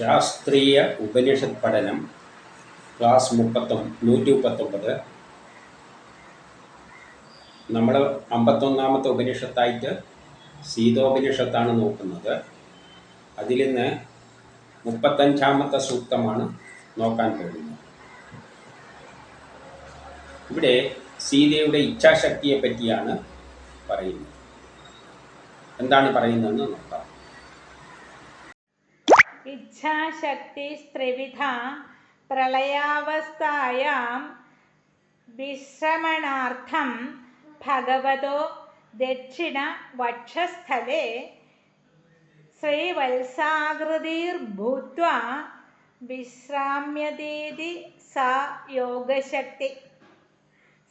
ശാസ്ത്രീയ ഉപനിഷത് പഠനം ക്ലാസ് മുപ്പത്തൊന്ന് നൂറ്റി മുപ്പത്തൊമ്പത്. നമ്മൾ അമ്പത്തൊന്നാമത്തെ ഉപനിഷത്തായിട്ട് സീതോപനിഷത്താണ് നോക്കുന്നത്. അതിൽ നിന്ന് മുപ്പത്തഞ്ചാമത്തെ സൂക്തമാണ് നോക്കാൻ പോകുന്നത്. ഇവിടെ സീതയുടെ ഇച്ഛാശക്തിയെ പറ്റിയാണ് പറയുന്നത്. എന്താണ് പറയുന്നതെന്ന് നോക്കാം. ഇച്ഛാശക്തി ത്രിവിധ പ്രളയാവസ്ഥായാം വിശ്രമണാർത്ഥം ഭഗവതോ ദക്ഷിണ വക്ഷസ്ഥലേ ശ്രീവത്സാകൃതിർഭൂത്വാ വിശ്രാമ്യതീതി സാ യോഗശക്തി.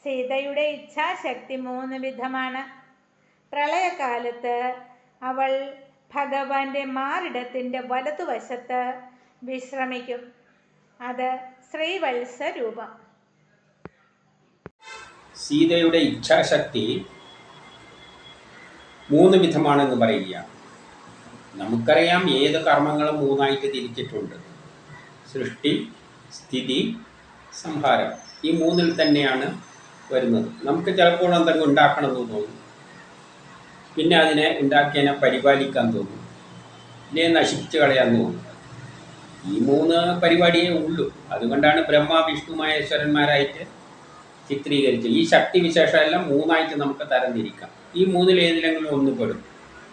സീതയുടെ ഇച്ഛാശക്തി മൂന്ന് വിധമാണ്. പ്രളയകാലത്ത് അവൾ ഭഗവാന്റെ മാറിടത്തിന്റെ വലതുവശത്ത് വിശ്രമിക്കും. അത് ശ്രീവത്സ രൂപം സീതയുടെ ഇച്ഛാശക്തി മൂന്ന് വിധമാണെന്ന് പറയുകയാണ്. നമുക്കറിയാം ഏത് കർമ്മങ്ങളും മൂന്നായിട്ട് തിരിച്ചിട്ടുണ്ട്. സൃഷ്ടി സ്ഥിതി സംഹാരം. ഈ മൂന്നിൽ തന്നെയാണ് വരുന്നത്. നമുക്ക് ചിലപ്പോൾ എന്തെങ്കിലും ഉണ്ടാക്കണമെന്ന് തോന്നും. പിന്നെ അതിനെ ഉണ്ടാക്കിയതിനെ പരിപാലിക്കാൻ തോന്നും. പിന്നെ നശിപ്പിച്ച് കളയാൻ തോന്നും. ഈ മൂന്ന് പരിപാടിയേ ഉള്ളൂ. അതുകൊണ്ടാണ് ബ്രഹ്മ വിഷ്ണു മഹേശ്വരന്മാരായിട്ട് ചിത്രീകരിച്ചത്. ഈ ശക്തി വിശേഷമെല്ലാം മൂന്നായിട്ട് നമുക്ക് തരംതിരിക്കാം. ഈ മൂന്നിൽ ഏതിലെങ്കിലും ഒന്ന് പെടും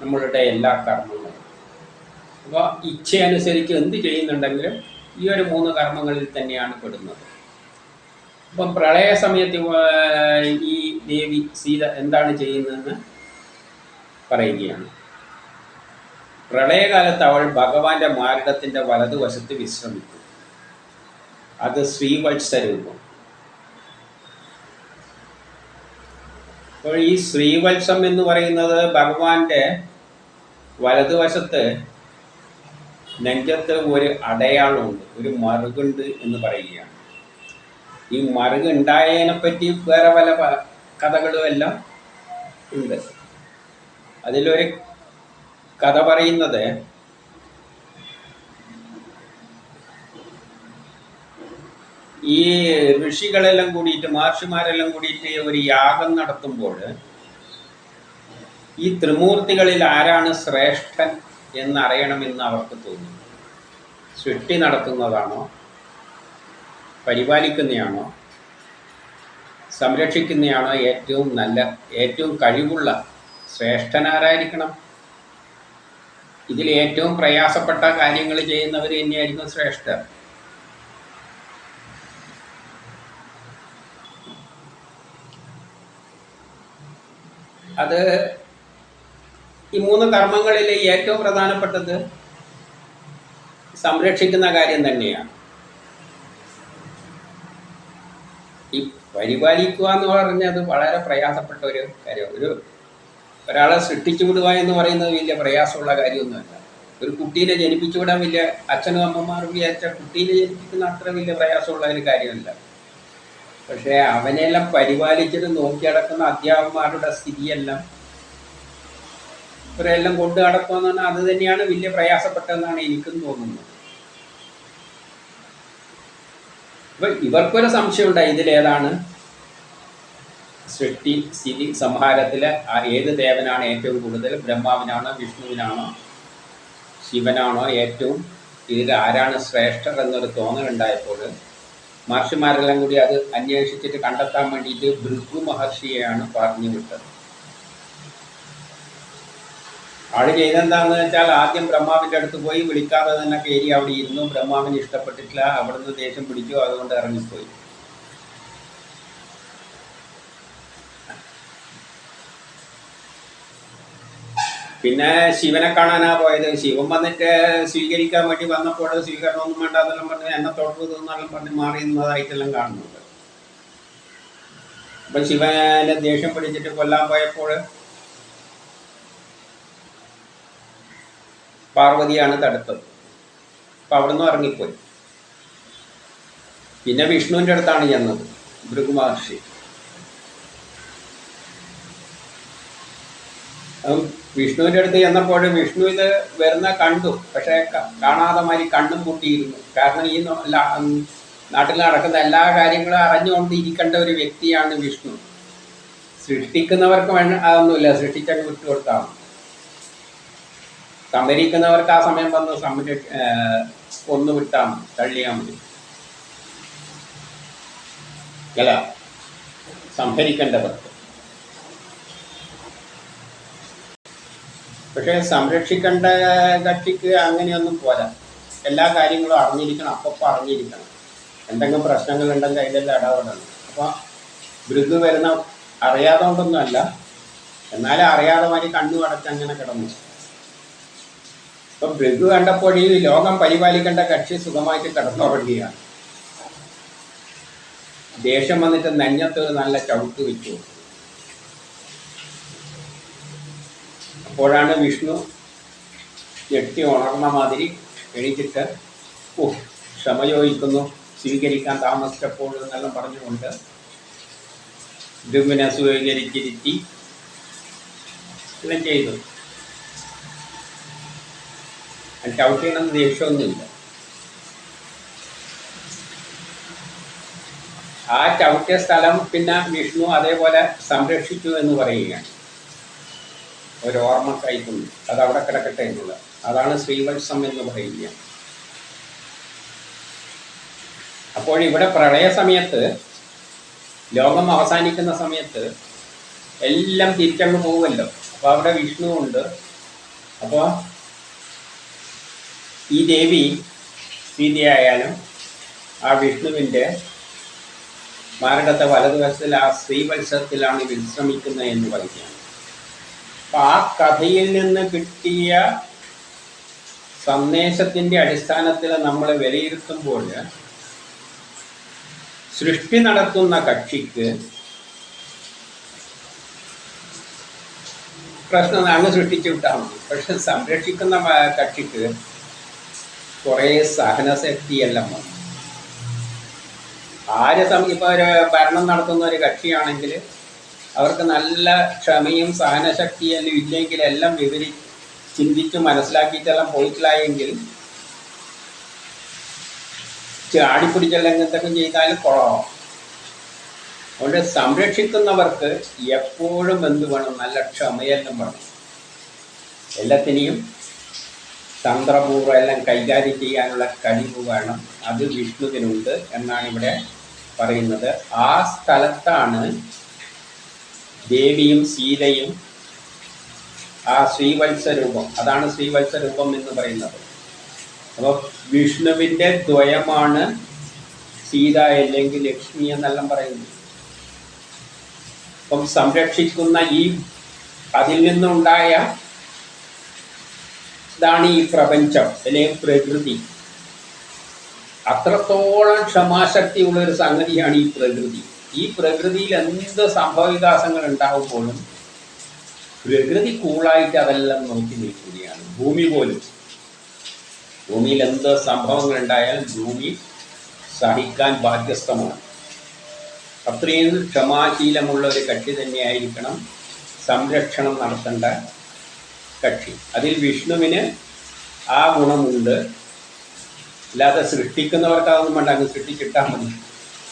നമ്മളുടെ എല്ലാ കർമ്മങ്ങളും. അപ്പോൾ ഇച്ഛയനുസരിച്ച് എന്ത് ചെയ്യുന്നുണ്ടെങ്കിലും ഈ ഒരു മൂന്ന് കർമ്മങ്ങളിൽ തന്നെയാണ് പെടുന്നത്. അപ്പം പ്രളയ സമയത്ത് ഈ ദേവി സീത എന്താണ് ചെയ്യുന്നതെന്ന് പറയുകയാണ്. പ്രളയകാലത്ത് അവൾ ഭഗവാന്റെ മാരടത്തിന്റെ വലതുവശത്ത് വിശ്രമിക്കും. അത് ശ്രീവത്സരൂപം. അപ്പോൾ ഈ ശ്രീവത്സം എന്ന് പറയുന്നത് ഭഗവാന്റെ വലതുവശത്ത് നെഞ്ചത്ത് ഒരു അടയാളമുണ്ട് ഒരു മറുകുണ്ട് എന്ന് പറയുകയാണ്. ഈ മറുകുണ്ടായതിനെ പറ്റി വേറെ പല കഥകളും എല്ലാം ഉണ്ട്. അതിലൊരു കഥ പറയുന്നത് ഈ ഋഷികളെല്ലാം കൂടിയിട്ട് മഹർഷിമാരെല്ലാം കൂടിയിട്ട് ഒരു യാഗം നടത്തുമ്പോൾ ഈ ത്രിമൂർത്തികളിൽ ആരാണ് ശ്രേഷ്ഠൻ എന്നറിയണമെന്ന് അവർക്ക് തോന്നി സൃഷ്ടി നടത്തുന്നതാണോ? പരിപാലിക്കുന്നതാണോ സംരക്ഷിക്കുന്നതാണോ ഏറ്റവും നല്ല ഏറ്റവും കഴിവുള്ള ശ്രേഷ്ഠനാരായിരിക്കണം. ഇതിൽ ഏറ്റവും പ്രയാസപ്പെട്ട കാര്യങ്ങൾ ചെയ്യുന്നവർ തന്നെയായിരിക്കും ശ്രേഷ്ഠർ. അത് ഈ മൂന്ന് കർമ്മങ്ങളിൽ ഏറ്റവും പ്രധാനപ്പെട്ടത് സംരക്ഷിക്കുന്ന കാര്യം തന്നെയാണ്. ഈ പരിപാലിക്കുക എന്ന് പറഞ്ഞത് വളരെ പ്രയാസപ്പെട്ട ഒരു കാര്യം ഒരു ഒരാളെ സൃഷ്ടിച്ചു വിടുക എന്ന് പറയുന്നത് വലിയ പ്രയാസമുള്ള കാര്യമൊന്നുമല്ല. ഒരു കുട്ടീനെ ജനിപ്പിച്ചു വിടാൻ വലിയ അച്ഛനും അമ്മമാരും വിചാരിച്ച കുട്ടീനെ ജനിപ്പിക്കുന്ന അത്ര വലിയ പ്രയാസമുള്ള ഒരു കാര്യമല്ല. പക്ഷേ അവനെല്ലാം പരിപാലിച്ചിട്ട് നോക്കി നടക്കുന്ന അധ്യാപകന്മാരുടെ സ്ഥിതിയെല്ലാം ഇവരെല്ലാം കൊണ്ട് നടക്കുമെന്ന് പറഞ്ഞാൽ അത് തന്നെയാണ് വലിയ പ്രയാസപ്പെട്ടതെന്നാണ് എനിക്കും തോന്നുന്നത്. ഇവർക്കൊരു സംശയം ഉണ്ടായി ഇതിലേതാണ് സൃഷ്ടി സ്ഥിതി സംഹാരത്തിലെ ആ ഏത് ദേവനാണ് ഏറ്റവും കൂടുതൽ? ബ്രഹ്മാവിനാണോ വിഷ്ണുവിനാണോ ശിവനാണോ ഏറ്റവും? ഇതിൽ ആരാണ് ശ്രേഷ്ഠർ എന്നൊരു തോന്നലുണ്ടായപ്പോൾ മഹർഷിമാരെല്ലാം കൂടി അത് അന്വേഷിച്ചിട്ട് കണ്ടെത്താൻ വേണ്ടിയിട്ട് ഭൃഗു മഹർഷിയെയാണ് പറഞ്ഞു വിട്ടത്. ആൾ ചെയ്തെന്താന്ന് വെച്ചാൽ ആദ്യം ബ്രഹ്മാവിന്റെ അടുത്ത് പോയി വിളിക്കാതെ തന്നെ കയറി അവിടെ ഇരുന്നു. ബ്രഹ്മാവിന് ഇഷ്ടപ്പെട്ടിട്ടില്ല. അവിടുന്ന് ദേഷ്യം പിടിച്ചു. അതുകൊണ്ട് ഇറങ്ങിപ്പോയി. പിന്നെ ശിവനെ കാണാനാ പോയത്. ശിവൻ വന്നിട്ട് സ്വീകരിക്കാൻ വേണ്ടി വന്നപ്പോൾ സ്വീകരണമൊന്നും വേണ്ട അതെല്ലാം പറഞ്ഞ് എന്നെ തൊട്ടത് എന്നെല്ലാം പറഞ്ഞ് മാറിയുന്നതായിട്ടെല്ലാം കാണുന്നുണ്ട്. അപ്പൊ ശിവനെ ദേഷ്യം പിടിച്ചിട്ട് കൊല്ലാൻ പോയപ്പോൾ പാർവതിയാണ് തടുത്തത്. അപ്പൊ അവിടുന്ന് ഇറങ്ങിപ്പോയി. പിന്നെ വിഷ്ണുവിന്റെ അടുത്താണ് ചെന്നത് ഭൃഗു മഹർഷി അപ്പം വിഷ്ണുവിന്റെ അടുത്ത് ചെന്നപ്പോൾ വിഷ്ണു ഇത് വരുന്ന കണ്ടു. പക്ഷേ കാണാതെ മാതിരി കണ്ണും കൂട്ടിയിരുന്നു കാരണം ഈ നാട്ടിൽ നടക്കുന്ന എല്ലാ കാര്യങ്ങളും അറിഞ്ഞുകൊണ്ട് ഇരിക്കേണ്ട ഒരു വ്യക്തിയാണ് വിഷ്ണു. സൃഷ്ടിക്കുന്നവർക്ക് വേണ്ട അതൊന്നുമില്ല. സൃഷ്ടിച്ചങ്ങ് വിട്ടുകൊടുത്താൽ. സംഭരിക്കുന്നവർക്ക് ആ സമയം വന്ന് സംര ഒന്ന് വിട്ടാൽ മതി തള്ളിയാൽ മതി. അല്ല സംഭരിക്കേണ്ടവർക്ക് പക്ഷേ സംരക്ഷിക്കേണ്ട കക്ഷിക്ക് അങ്ങനെയൊന്നും പോരാ. എല്ലാ കാര്യങ്ങളും അറിഞ്ഞിരിക്കണം അപ്പപ്പോൾ അറിഞ്ഞിരിക്കണം. എന്തെങ്കിലും പ്രശ്നങ്ങളുണ്ടെങ്കിൽ അതിലെല്ലാം ഇടപെടണം. അപ്പോൾ ബൃഗ് വരുന്ന അറിയാതെ കൊണ്ടൊന്നുമല്ല എന്നാലും അറിയാതെ മാതിരി കണ്ണു അടച്ച് അങ്ങനെ കിടന്നു. ഇപ്പം ബൃഗ് കണ്ടപ്പോഴേ ലോകം പരിപാലിക്കേണ്ട കക്ഷി സുഖമായിട്ട് കിടന്നുറങ്ങുകയാണ്. ദേഷ്യം വന്നിട്ട് നെഞ്ഞത്ത് നല്ല ചവിട്ട് വെച്ചു. അപ്പോഴാണ് വിഷ്ണു ഞെട്ടി ഉണർന്ന മാതിരി എഴുതിയിട്ട് ഓ ക്ഷമ ചോദിക്കുന്നു സ്വീകരിക്കാൻ താമസിച്ചപ്പോൾ എന്നെല്ലാം പറഞ്ഞുകൊണ്ട് ധുമ്മിനെ സ്വീകരിച്ചിരുത്തി എല്ലാം ചെയ്തു. ചവിട്ടിയണമെന്ന് ദേഷ്യമൊന്നുമില്ല. ആ ചവിട്ടിയ സ്ഥലം പിന്നെ വിഷ്ണു അതേപോലെ സംരക്ഷിച്ചു എന്ന് പറയുകയാണ്. ഒരു കൈക്കുന്നു അത് അവിടെ കിടക്കട്ടെ എന്നുള്ളത് അതാണ് ശ്രീവത്സം എന്ന് പറയുന്നത്. അപ്പോൾ ഇവിടെ പ്രളയ സമയത്ത് ലോകം അവസാനിക്കുന്ന സമയത്ത് എല്ലാം തിരിച്ചങ്ങ് പോകുമല്ലോ അപ്പോൾ അവിടെ വിഷ്ണു ഉണ്ട്. അപ്പോൾ ഈ ദേവി സീതയായാലും ആ വിഷ്ണുവിന്റെ മാരകത്തെ വലതുവശത്തിൽ ആ ശ്രീവത്സത്തിലാണ് വിശ്രമിക്കുന്നത് എന്ന് പറയുകയാണ്. ആ കഥയിൽ നിന്ന് കിട്ടിയ സന്ദേശത്തിന്റെ അടിസ്ഥാനത്തിൽ നമ്മൾ വിലയിരുത്തുമ്പോൾ സൃഷ്ടി നടത്തുന്ന കക്ഷിക്ക് പ്രശ്നം അങ്ങ് സൃഷ്ടിച്ചു വിട്ടാൽ മതി. പക്ഷെ സംരക്ഷിക്കുന്ന കക്ഷിക്ക് കുറേ സഹനശക്തിയെല്ലാം വന്നു. ആര് സം ഇപ്പോൾ ഒരു ഭരണം നടത്തുന്ന ഒരു കക്ഷിയാണെങ്കിൽ അവർക്ക് നല്ല ക്ഷമയും സഹനശക്തിയെല്ലാം ഇല്ലെങ്കിൽ എല്ലാം വിവരി ചിന്തിച്ച് മനസ്സിലാക്കിയിട്ടെല്ലാം പോയിട്ടില്ലായെങ്കിൽ ചാടിപ്പിടിച്ചെല്ലാം എന്തൊക്കെ ചെയ്താലും കുറവാണ് അതുകൊണ്ട് സംരക്ഷിക്കുന്നവർക്ക് എപ്പോഴും എന്ത് വേണം? നല്ല ക്ഷമയെല്ലാം വേണം. എല്ലാത്തിനെയും തന്ത്രപൂർവം എല്ലാം കൈകാര്യം ചെയ്യാനുള്ള കഴിവ് വേണം. അത് വിഷ്ണുവിനുണ്ട് എന്നാണ് ഇവിടെ പറയുന്നത്. ആ സ്ഥലത്താണ് ദേവിയും സീതയും ആ ശ്രീവത്സരൂപം. അതാണ് ശ്രീവത്സരൂപം എന്ന് പറയുന്നത്. അപ്പോൾ വിഷ്ണുവിന്റെ ദ്വയമാണ് സീത അല്ലെങ്കിൽ ലക്ഷ്മി എന്നെല്ലാം പറയുന്നത്. അപ്പം സംരക്ഷിക്കുന്ന ഈ അതിൽ നിന്നുണ്ടായ ഇതാണ് ഈ പ്രപഞ്ചം അല്ലെങ്കിൽ പ്രകൃതി. അത്രത്തോളം ക്ഷമാശക്തിയുള്ള ഒരു സംഗതിയാണ് ഈ പ്രകൃതി. ഈ പ്രകൃതിയിൽ എന്ത് സംഭവവികാസങ്ങൾ ഉണ്ടാകുമ്പോഴും പ്രകൃതി കൂളായിട്ട് അതെല്ലാം നോക്കി നിൽക്കുകയാണ്. ഭൂമി പോലും. ഭൂമിയിൽ എന്ത് സംഭവങ്ങൾ ഉണ്ടായാലും ഭൂമി സഹിക്കാൻ ബാധ്യസ്ഥമാണ്. അത്രയും ക്ഷമാശീലമുള്ള ഒരു കക്ഷി തന്നെയായിരിക്കണം സംരക്ഷണം നടത്തേണ്ട കക്ഷി. അതിൽ വിഷ്ണുവിന് ആ ഗുണമുണ്ട്. അല്ലാതെ സൃഷ്ടിക്കുന്നവർക്ക് അതൊന്നും വേണ്ട അങ്ങ് സൃഷ്ടിച്ചിട്ടാൽ മതി.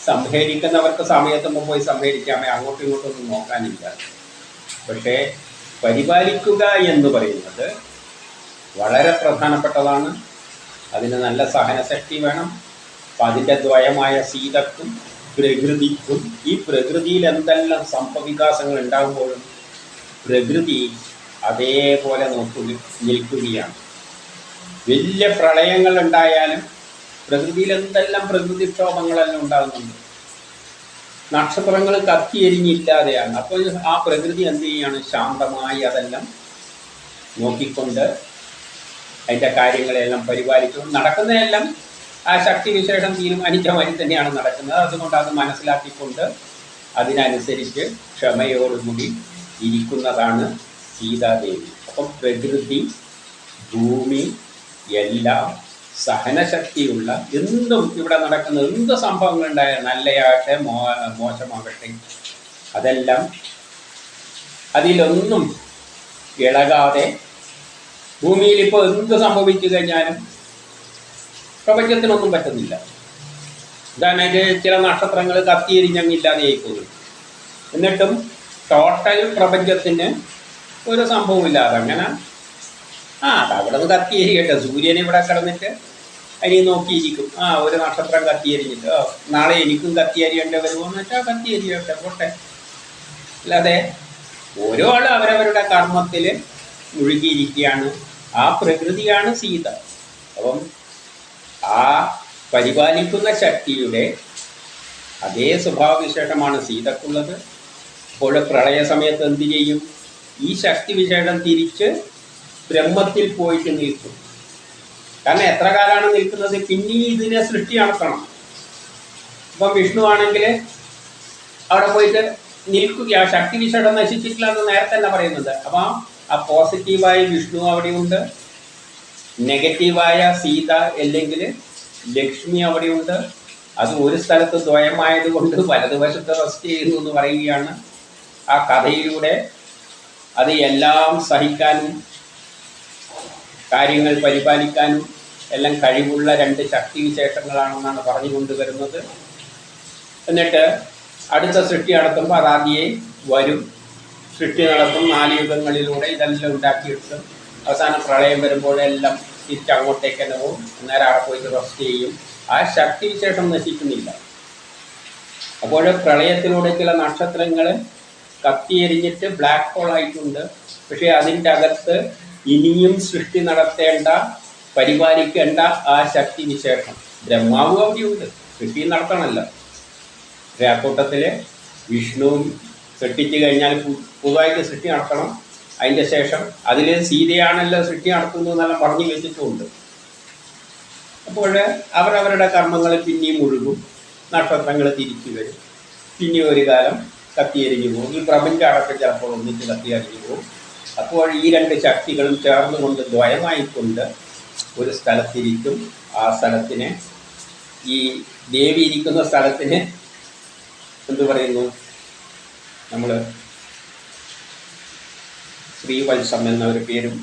സംഹരിക്കുന്നവർക്ക് സമയത്തുമ്പോൾ പോയി സംഹരിക്കാമേ അങ്ങോട്ടും ഇങ്ങോട്ടും ഒന്നും നോക്കാനില്ല. പക്ഷേ പരിപാലിക്കുക എന്ന് പറയുന്നത് വളരെ പ്രധാനപ്പെട്ടതാണ്. അതിന് നല്ല സഹനശക്തി വേണം. അപ്പം അതിന്റെ ദ്വയമായ സീതക്കും പ്രകൃതിക്കും ഈ പ്രകൃതിയിൽ എന്തെല്ലാം സംഭവവികാസങ്ങൾ ഉണ്ടാകുമ്പോഴും പ്രകൃതി അതേപോലെ നോക്കുക നിൽക്കുകയാണ്. വലിയ പ്രളയങ്ങൾ ഉണ്ടായാലും പ്രകൃതിയിൽ എന്തെല്ലാം പ്രകൃതിക്ഷോഭങ്ങളെല്ലാം ഉണ്ടാകുന്നുണ്ട്. നക്ഷത്രങ്ങൾ കത്തിയെരിഞ്ഞില്ലാതെയാണ്. അപ്പോൾ ആ പ്രകൃതി എന്ത് ചെയ്യാണ്? ശാന്തമായി അതെല്ലാം നോക്കിക്കൊണ്ട് അതിന്റെ കാര്യങ്ങളെല്ലാം പരിപാലിച്ചുകൊണ്ട് നടക്കുന്നതെല്ലാം ആ ശക്തി വിശേഷം തീരുമാനിച്ച വഴി തന്നെയാണ് നടക്കുന്നത്. അതുകൊണ്ട് അത് മനസ്സിലാക്കിക്കൊണ്ട് അതിനനുസരിച്ച് ക്ഷമയോടുകൂടി ഇരിക്കുന്നതാണ് സീതാദേവി. അപ്പം പ്രകൃതി ഭൂമി എല്ലാം സഹനശക്തിയുള്ള എന്തും ഇവിടെ നടക്കുന്ന എന്ത് സംഭവങ്ങൾ ഉണ്ടായ നല്ലയാകട്ടെ മോ മോശമാകട്ടെ അതെല്ലാം അതിലൊന്നും ഇളകാതെ ഭൂമിയിൽ ഇപ്പോൾ എന്ത് സംഭവിച്ചു കഴിഞ്ഞാലും പ്രപഞ്ചത്തിനൊന്നും പറ്റുന്നില്ല. ഉദാഹരണമായിട്ട് ചില നക്ഷത്രങ്ങൾ കത്തിയെരിഞ്ഞങ്ങില്ലാതെയായി പോകും എന്നിട്ടും ടോട്ടൽ പ്രപഞ്ചത്തിന് ഒരു സംഭവമില്ലാതെ അങ്ങനെ ആ അവിടെ നിന്ന് കത്തിയെരിയട്ടെ സൂര്യൻ ഇവിടെ കിടന്നിട്ട് അരി നോക്കിയിരിക്കും. ആ ഒരു നക്ഷത്രം കത്തിയരിഞ്ഞിട്ട് ഓ നാളെ എനിക്കും കത്തിയെരിയേണ്ടി. വരുമോന്ന് വെച്ചാൽ കത്തിയരിയട്ടെ പോട്ടെ. അല്ലാതെ ഓരോ ആളും അവരവരുടെ കർമ്മത്തിൽ മുഴുകിയിരിക്കുകയാണ്. ആ പ്രകൃതിയാണ് സീത. അപ്പം ആ പരിപാലിക്കുന്ന ശക്തിയുടെ അതേ സ്വഭാവവിശേഷമാണ് സീതക്കുള്ളത്. അപ്പോൾ പ്രളയ സമയത്ത് എന്ത് ചെയ്യും? ഈ ശക്തി വിശേഷം തിരിച്ച് ബ്രഹ്മത്തിൽ പോയിട്ട് നിൽക്കും. കാരണം എത്ര കാലമാണ് നിൽക്കുന്നത്? പിന്നെ ഇതിനെ സൃഷ്ടി നടത്തണം. ഇപ്പം വിഷ്ണു ആണെങ്കിൽ അവിടെ പോയിട്ട് നിൽക്കുക ശക്തി വിശേഷം നശിച്ചിട്ടില്ല എന്ന് നേരത്തെ തന്നെ പറയുന്നത് അപ്പം ആ പോസിറ്റീവായ വിഷ്ണു അവിടെയുണ്ട്. നെഗറ്റീവായ സീത അല്ലെങ്കിൽ ലക്ഷ്മി അവിടെയുണ്ട്. അത് ഒരു സ്ഥലത്ത് ദ്വയമായത് കൊണ്ട് വലതുവശത്ത് റെസ്റ്റ് ചെയ്യുന്നു എന്ന് പറയുകയാണ് ആ കഥയിലൂടെ. അത് എല്ലാം സഹിക്കാനും കാര്യങ്ങൾ പരിപാലിക്കാനും എല്ലാം കഴിവുള്ള രണ്ട് ശക്തി വിശേഷങ്ങളാണെന്നാണ് പറഞ്ഞു കൊണ്ടുവരുന്നത് എന്നിട്ട് അടുത്ത സൃഷ്ടി നടത്തുമ്പോൾ അതാദ്യേ വരും. സൃഷ്ടി നടത്തും നാല് യുഗങ്ങളിലൂടെ ഇതെല്ലാം ഉണ്ടാക്കിയെടുക്കും അവസാനം പ്രളയം വരുമ്പോഴെല്ലാം തിരിച്ച് അങ്ങോട്ടേക്ക് തന്നെ പോകും. അന്നേരം അവിടെ പോയിട്ട് റെസ്റ്റ് ചെയ്യും. ആ ശക്തി വിശേഷം നശിക്കുന്നില്ല. അപ്പോൾ പ്രളയത്തിലൂടെ ചില നക്ഷത്രങ്ങൾ കത്തിയെരിഞ്ഞിട്ട് ബ്ലാക്ക് ഹോൾ ആയിട്ടുണ്ട്. പക്ഷേ അതിന്റെ അകത്ത് ഇനിയും സൃഷ്ടി നടത്തേണ്ട പരിപാലിക്കേണ്ട ആ ശക്തി വിശേഷം ബ്രഹ്മാവ് അവിടെയുണ്ട്. സൃഷ്ടി നടത്തണമല്ലോ. രാക്കൂട്ടത്തിലെ വിഷ്ണുവും സൃഷ്ടിച്ചു കഴിഞ്ഞാൽ പുതുതായിട്ട് സൃഷ്ടി നടത്തണം. അതിന്റെ ശേഷം അതിൽ സീതയാണല്ലോ സൃഷ്ടി നടത്തുന്നതെന്നെല്ലാം പറഞ്ഞു വെച്ചിട്ടുമുണ്ട് അപ്പോൾ അവരവരുടെ കർമ്മങ്ങൾ പിന്നെയും മുഴുകും നക്ഷത്രങ്ങൾ തിരിച്ചു വരും. പിന്നെ ഒരു കാലം കത്തിയരിഞ്ഞു പോകും. ഈ പ്രപഞ്ചം അടക്കം ചിലപ്പോൾ ഒന്നിച്ച് കത്തിയരിഞ്ഞു പോകും. അപ്പോൾ ഈ രണ്ട് ശക്തികളും ചേർന്നുകൊണ്ട് ദ്വയമായിക്കൊണ്ട് ഒരു സ്ഥലത്തിരിക്കും. ആ സ്ഥലത്തിന് ഈ ദേവി ഇരിക്കുന്ന സ്ഥലത്തിന് എന്ത് പറയുന്നു? നമ്മൾ ശ്രീവത്സം എന്ന ഒരു പേരും